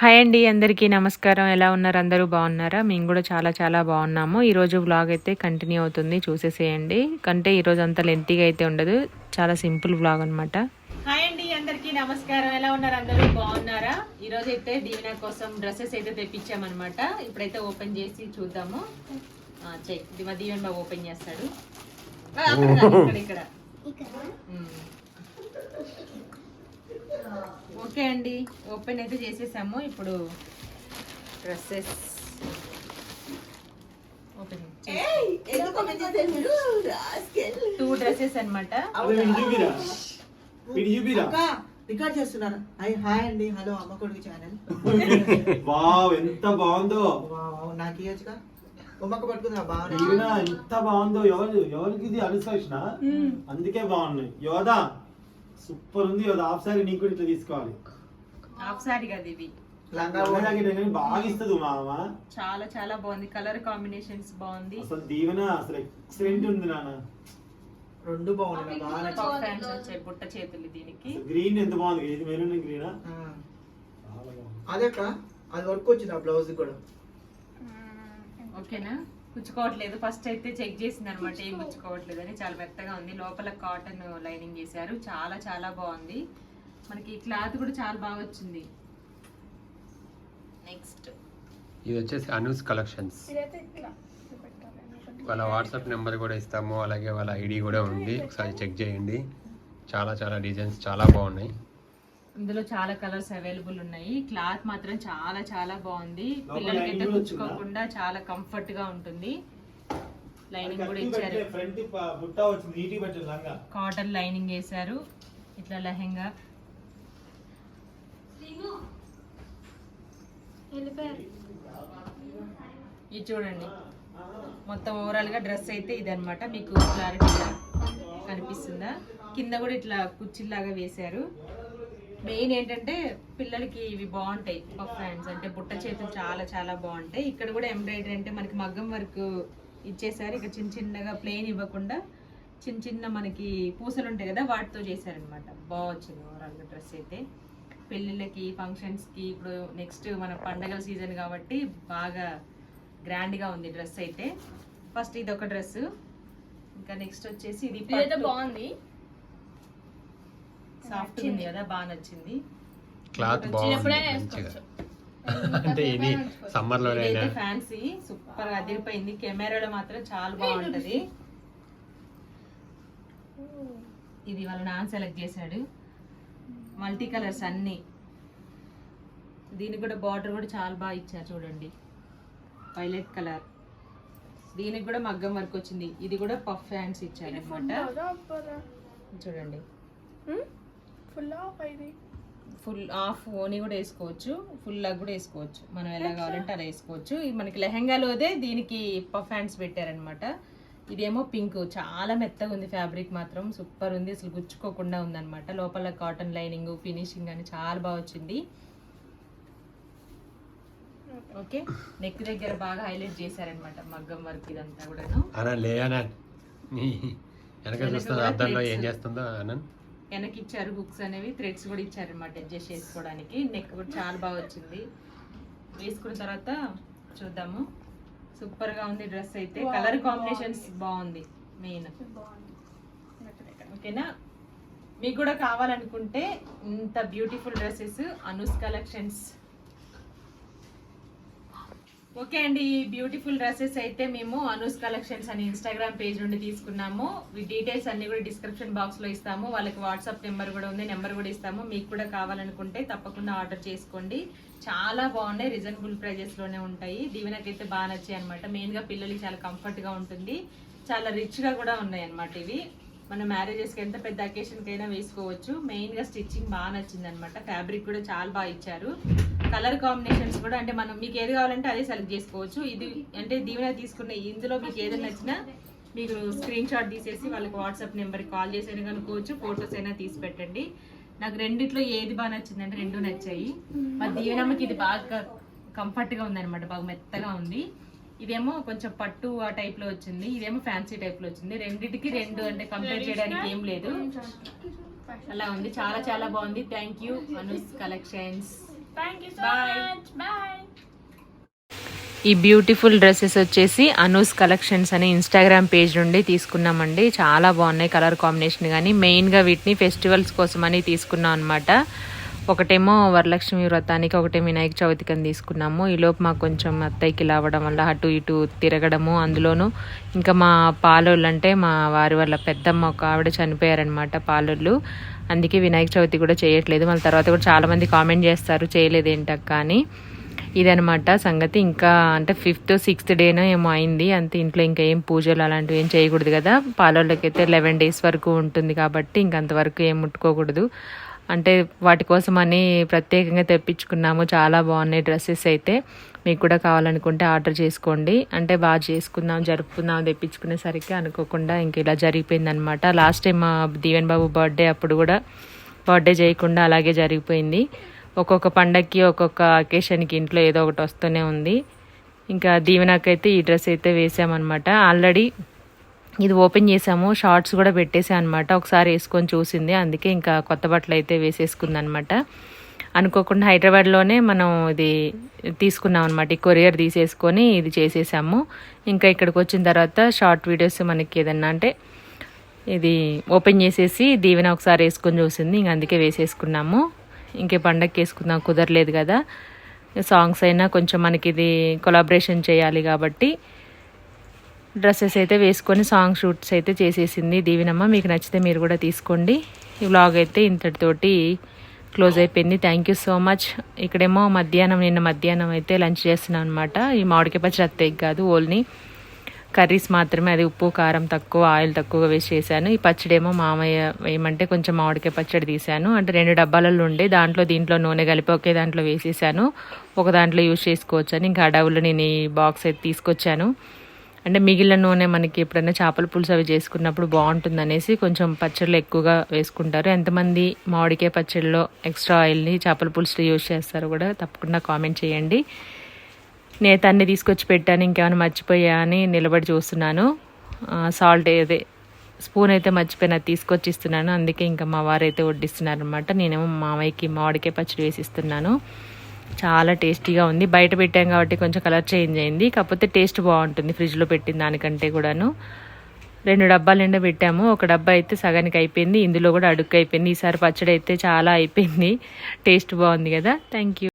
Hi అండి అందరికీ నమస్కారం. ఎలా ఉన్నారు? అందరూ బాగున్నారా? మేము కూడా చాలా చాలా బాగున్నాము. ఈరోజు వ్లాగ్ అయితే కంటిన్యూ అవుతుంది. చూసేసేయండి. కంటే ఈరోజు అంత లెంతీగా అయితే ఉండదు. చాలా సింపుల్ వ్లాగ్ అనమాట హాయ్ అండి అందరికీ నమస్కారం. ఎలా ఉన్నారు? అందరూ బాగున్నారా? ఈరోజు అయితే దీవెన కోసం డ్రెస్సెస్ అయితే తెప్పించామన్నమాట ఇప్పుడైతే ఓపెన్ చేసి చూద్దాము. ఆ, చెయ్. దివ దీవెన్ బాబు ఓపెన్ చేస్తాడు. ఆ, అక్కడ కాదు, ఇక్కడ. ఓకే అండి. ఓపెన్ అయితే చేసేసాము. ఇప్పుడు డ్రెస్సెస్ ఓపెన్ టూ డ్రెస్సెస్ అన్నమాట. రికార్డ్ చేస్తున్నారు. హాయ్ హాయ్ అండి. హలో అమ్మ కొడుకు ఛానల్. వావ్ ఎంత బాగుందో. నాకు ఇవ్వచ్చుగా ఉమ్మక్క పట్టుకుందా? బాగా ఈవిన ఎంత బాగుందో. ఎవరు ఎవరికి ఇది అనుసరించిన అందుకే బాగున్నాయి. యోధా సూపర్ ఉంది. హాఫ్ సారీ నీకు కూడా ఇట్లా తీసుకోవాలి. హాఫ్ సారీ కదా ఇది. లంగా జాకెట్ బాగా ఇస్తుంది మామ. చాలా చాలా బాగుంది. కలర్ కాంబినేషన్స్ బాగుంది. అసలు దీవెన అసలు ఎక్సలెంట్ ఉంది నాన్న. రెండు బాగున్నాయి. బాగా హ్యాండ్స్ వచ్చాయి బుట్ట చేతులు దీనికి. గ్రీన్ ఎంత బాగుంది? ఇది మెరూన్ గ్రీనా ఆ, చాలా బాగుంది. అదే అక్క అది వర్క్ వచ్చింది ఆ బ్లౌజ్ కూడా. ఓకేనా? కుచ్చుకోవట్లేదు ఫస్ట్ అయితే చెక్ చేసింది అనమాట ఏం కుచ్చుకోవట్లేదు అని చాలా మెత్తగా ఉంది. లోపల కాటన్ లైనింగ్ చేశారు. చాలా చాలా బాగుంది. మనకి క్లాత్ కూడా చాలా బాగా వచ్చింది. నెక్స్ట్ ఇది వచ్చేసి అనూస్ కలెక్షన్స్ వాళ్ళ వాట్సాప్ నెంబర్ కూడా ఇస్తాము. అలాగే వాళ్ళ ఐడి కూడా ఉంది. ఒకసారి చెక్ చేయండి. చాలా చాలా డిజైన్స్ చాలా బాగున్నాయి. ఇందులో చాలా కలర్స్ అవైలబుల్ ఉన్నాయి. క్లాత్ మాత్రం చాలా చాలా బాగుంది. లోపల పిల్లలకైతే lining కూడా కుచ్చుకోకుండా చాలా కంఫర్ట్గా ఉంటుంది. లైనింగ్ కూడా ఇచ్చారు. ఫ్రంట్ బుట్ట వచ్చింది నీటి పెట్టింది లంగా. కాటన్ లైనింగ్ వేశారు. ఇట్లా లెహెంగా. ఇది చూడండి. మొత్తం ఓవరాల్గా డ్రెస్ అయితే ఇదన్నమాట. మీకు క్లారిటీగా కనిపిస్తుందా? కింద కూడా ఇట్లా కుర్చీలాగా వేశారు. మెయిన్ ఏంటంటే పిల్లలకి ఇవి బాగుంటాయి. పఫ్ హ్యాండ్స్ అంటే బుట్ట చేతులు చాలా చాలా బాగుంటాయి. ఇక్కడ కూడా ఎంబ్రాయిడరీ అంటే మనకి మగ్గం వర్క్ ఇచ్చేసారు. ఇక చిన్న చిన్నగా ప్లెయిన్ ఇవ్వకుండా చిన్న చిన్న మనకి పూసలు ఉంటాయి కదా వాటితో చేశారనమాట బాగా వచ్చింది ఓవరాల్గా డ్రెస్ అయితే. పెళ్ళిళ్ళకి ఫంక్షన్స్కి ఇప్పుడు నెక్స్ట్ మన పండగల సీజన్ కాబట్టి బాగా గ్రాండ్గా ఉంది డ్రెస్ అయితే. ఫస్ట్ ఇది ఒక డ్రెస్ ఇంకా నెక్స్ట్ వచ్చేసి ఇది బాగుంది. సాఫ్ట్ ఉంది కదా బాగా నచ్చింది. క్లాత్ బాగుంది అంటే ఇది సమ్మర్లోనైనా ఇదైతే ఫ్యాన్సీ సూపర్గా అదిరిపోయింది. కెమెరాలో మాత్రం చాలా బాగుంటది. ఇది వాళ్ళ నాన్న సెలెక్ట్ చేశాడు. మల్టీ కలర్స్ అన్ని. దీనికి కూడా బార్డర్ కూడా చాలా బాగా ఇచ్చారు చూడండి. వైలెట్ కలర్ దీనికి కూడా మగ్గం వర్క్ వచ్చింది. ఇది కూడా పఫ్ హ్యాండ్స్ ఇచ్చారు అనమాట చూడండి. ఫుల్ ఆఫ్ ఫుల్ ఓని కూడా వేసుకోవచ్చు ఫుల్ లాగ్ కూడా వేసుకోవచ్చు. మనం ఎలా కావాలంటే అలా వేసుకోవచ్చు. ఇది మనకి లెహంగాలోదే దీనికి పఫ్ హ్యాండ్స్ పెట్టారనమాట ఇదేమో పింక్ చాలా మెత్తగా ఉంది ఫ్యాబ్రిక్ మాత్రం. సూపర్ ఉంది అసలు గుచ్చుకోకుండా ఉందన్నమాట. లోపల కాటన్ లైనింగ్ ఫినిషింగ్ అని చాలా బాగా వచ్చింది. ఓకే. నెక్ దగ్గర బాగా హైలైట్ చేశారనమాట మగ్గం వర్క్ ఇదంతా కూడాను. అనా లే అనంత్. నీ వెనక చూస్తున్న అద్దంలో ఏం చేస్తుందో అనంత్. వెనక్కి ఇచ్చారు హుక్స్ అనేవి థ్రెడ్స్ కూడా ఇచ్చారనమాట అడ్జస్ట్ చేసుకోవడానికి. నెక్ కూడా చాలా బాగా వచ్చింది. వేసుకున్న తర్వాత చూద్దాము. సూపర్గా ఉంది డ్రెస్ అయితే. కలర్ కాంబినేషన్స్ బాగుంది మెయిన్ ఓకేనా? మీకు కూడా కావాలనుకుంటే ఇంత beautiful dresses Anu's collections okay అండి ఈ బ్యూటిఫుల్ డ్రెస్సెస్ అయితే మేము అనూస్ కలెక్షన్స్ అని ఇన్స్టాగ్రామ్ పేజ్ నుండి తీసుకున్నాము. ఈ డీటెయిల్స్ అన్ని కూడా డిస్క్రిప్షన్ బాక్స్లో ఇస్తాము. వాళ్ళకి వాట్సాప్ నెంబర్ కూడా ఉంది నెంబర్ కూడా ఇస్తాము. మీకు కూడా కావాలనుకుంటే తప్పకుండా ఆర్డర్ చేసుకోండి. చాలా బాగున్నాయి రీజనబుల్ ప్రైజెస్లోనే ఉంటాయి. దీవెనకైతే బాగా నచ్చాయి అనమాట మెయిన్గా పిల్లలకి చాలా కంఫర్ట్గా ఉంటుంది. చాలా రిచ్గా కూడా ఉన్నాయి అనమాట ఇవి. మన మ్యారేజెస్కి ఎంత పెద్ద అకేషన్కైనా వేసుకోవచ్చు. మెయిన్గా స్టిచ్చింగ్ బాగా నచ్చింది అనమాట ఫ్యాబ్రిక్ కూడా చాలా బాగా ఇచ్చారు. కలర్ కాంబినేషన్స్ కూడా అంటే మనం మీకు ఏది కావాలంటే అదే సెలెక్ట్ చేసుకోవచ్చు. ఇది అంటే దీవెన తీసుకున్న ఇందులో మీకు ఏదైనా నచ్చినా మీరు స్క్రీన్ షాట్ తీసేసి వాళ్ళకి వాట్సాప్ నెంబర్కి కాల్ చేసి అయినా కనుక్కోవచ్చు ఫొటోస్ అయినా తీసి పెట్టండి. నాకు రెండిట్లో ఏది బాగా నచ్చింది అంటే రెండు నచ్చాయి. మరి దీవెనమ్మకి ఇది బాగా కంఫర్ట్గా ఉందన్నమాట బాగా మెత్తగా ఉంది. ఇదేమో కొంచెం పట్టు ఆ టైప్లో వచ్చింది ఇదేమో ఫ్యాన్సీ టైప్లో వచ్చింది. రెండిటికి రెండు అంటే కంపేర్ చేయడానికి ఏం లేదు. అలా ఉంది చాలా చాలా బాగుంది. Thank you Anu's collections thank you so Bye. Much bye ఈ బ్యూటిఫుల్ డ్రెస్సెస్ వచ్చేసి అనూస్ కలెక్షన్స్ అని ఇన్స్టాగ్రామ్ పేజ్ నుండి తీసుకున్నామండి. చాలా బాగున్నాయి కలర్ కాంబినేషన్ కానీ మెయిన్గా వీటిని ఫెస్టివల్స్ కోసం అని తీసుకున్నాం అనమాట ఒకటేమో వరలక్ష్మి వ్రతానికి ఒకటే వినాయక చవితికి అని తీసుకున్నాము. ఈలోపు మాకు కొంచెం అత్తయ్యకి లావడం వల్ల అటు ఇటు తిరగడము అందులోనూ ఇంకా మా పాలోళ్ళు అంటే మా వారి వాళ్ళ పెద్దమ్మ ఒక ఆవిడ చనిపోయారనమాట పాలోళ్ళు. అందుకే వినాయక చవితి కూడా చేయట్లేదు. మళ్ళీ తర్వాత కూడా చాలామంది కామెంట్ చేస్తారు చేయలేదు ఏంటక్క అని. ఇదనమాట సంగతి. ఇంకా అంటే ఫిఫ్త్ సిక్స్త్ డేనో ఏమో అయింది. అంతే ఇంట్లో ఇంకా ఏం పూజలు అలాంటివి ఏం చేయకూడదు కదా. పాలోళ్ళకైతే లెవెన్ డేస్ వరకు ఉంటుంది కాబట్టి ఇంక అంతవరకు ఏం ముట్టుకోకూడదు. అంటే వాటి కోసం అని ప్రత్యేకంగా తెప్పించుకున్నాము. చాలా బాగున్నాయి డ్రెస్సెస్ అయితే. మీకు కూడా కావాలనుకుంటే ఆర్డర్ చేసుకోండి. అంటే బాగా చేసుకుందాం జరుపుకుందాం తెప్పించుకునేసరికి అనుకోకుండా ఇంక ఇలా జరిగిపోయింది అనమాట లాస్ట్ టైం మా దీవెన్ బాబు బర్త్డే అప్పుడు కూడా బర్త్డే చేయకుండా అలాగే జరిగిపోయింది. ఒక్కొక్క పండక్కి ఒక్కొక్క అకేషన్కి ఇంట్లో ఏదో ఒకటి వస్తూనే ఉంది. ఇంకా దీవెనకైతే ఈ డ్రెస్ అయితే వేసామన్నమాట. ఆల్రెడీ ఇది ఓపెన్ చేసాము షార్ట్స్ కూడా పెట్టేసాను అనమాట ఒకసారి వేసుకొని చూసింది అందుకే ఇంకా కొత్త బట్టలు అయితే వేసేసుకుందనమాట అనుకోకుండా హైదరాబాద్లోనే మనం ఇది తీసుకున్నాం అనమాట ఈ కొరియర్ తీసేసుకొని ఇది చేసేసాము. ఇంకా ఇక్కడికి వచ్చిన తర్వాత షార్ట్ వీడియోస్ మనకి ఏదన్నా అంటే ఇది ఓపెన్ చేసేసి దీవెన ఒకసారి వేసుకొని చూసింది ఇంక అందుకే వేసేసుకున్నాము. ఇంకే పండగకి వేసుకుందాం కుదరలేదు కదా. సాంగ్స్ అయినా కొంచెం మనకి ఇది కొలాబరేషన్ చేయాలి కాబట్టి డ్రెస్సెస్ అయితే వేసుకొని సాంగ్ షూట్స్ అయితే చేసేసింది దీవినమ్మ. మీకు నచ్చితే మీరు కూడా తీసుకోండి. ఈ వ్లాగ్ అయితే ఇంతటితోటి క్లోజ్ అయిపోయింది. థ్యాంక్ యూ సో మచ్ ఇక్కడేమో మధ్యాహ్నం నిన్న మధ్యాహ్నం అయితే లంచ్ చేస్తున్నాం అనమాట ఈ మామిడికాయ పచ్చడి అత్తయ్యకి కాదు ఓన్లీ కర్రీస్ మాత్రమే అది ఉప్పు కారం తక్కువ ఆయిల్ తక్కువగా వేసి చేశాను. ఈ పచ్చడి ఏమో మామయ్య వేయమంటే కొంచెం మామిడికాయ పచ్చడి తీశాను. అంటే రెండు డబ్బాలలో ఉండే దాంట్లో దీంట్లో నూనె కలిపి ఒకే దాంట్లో వేసేసాను. ఒక దాంట్లో యూజ్ చేసుకోవచ్చని ఇంకా అడవులు నేను ఈ బాక్స్ అయితే తీసుకొచ్చాను. అంటే మిగిలిన నూనె మనకి ఎప్పుడైనా చేపల పులుసు అవి చేసుకున్నప్పుడు బాగుంటుంది అనేసి కొంచెం పచ్చళ్ళు ఎక్కువగా వేసుకుంటారు. ఎంతమంది మామిడికాయ పచ్చడిలో ఎక్స్ట్రా ఆయిల్ని చేపల పులుసులో యూజ్ చేస్తారు కూడా తప్పకుండా కామెంట్ చేయండి. నేత అన్ని తీసుకొచ్చి పెట్టాను ఇంకేమైనా మర్చిపోయా అని నిలబడి చూస్తున్నాను. సాల్ట్ అదే స్పూన్ అయితే మర్చిపోయినా తీసుకొచ్చి ఇస్తున్నాను. అందుకే ఇంకా మా వారు అయితే వడ్డిస్తున్నారు అనమాట నేనేమో మామయ్యకి మామిడికాయ పచ్చడి వేసి ఇస్తున్నాను. చాలా టేస్టీగా ఉంది. బయట పెట్టాం కాబట్టి కొంచెం కలర్ చేంజ్ అయింది. కాకపోతే టేస్ట్ బాగుంటుంది ఫ్రిడ్జ్లో పెట్టిన దానికంటే కూడాను. రెండు డబ్బాలు నిండా పెట్టాము. ఒక డబ్బా అయితే సగానికి అయిపోయింది. ఇందులో కూడా అడుక్కు అయిపోయింది ఈసారి పచ్చడి అయితే చాలా అయిపోయింది. టేస్ట్ బాగుంది కదా. Thank you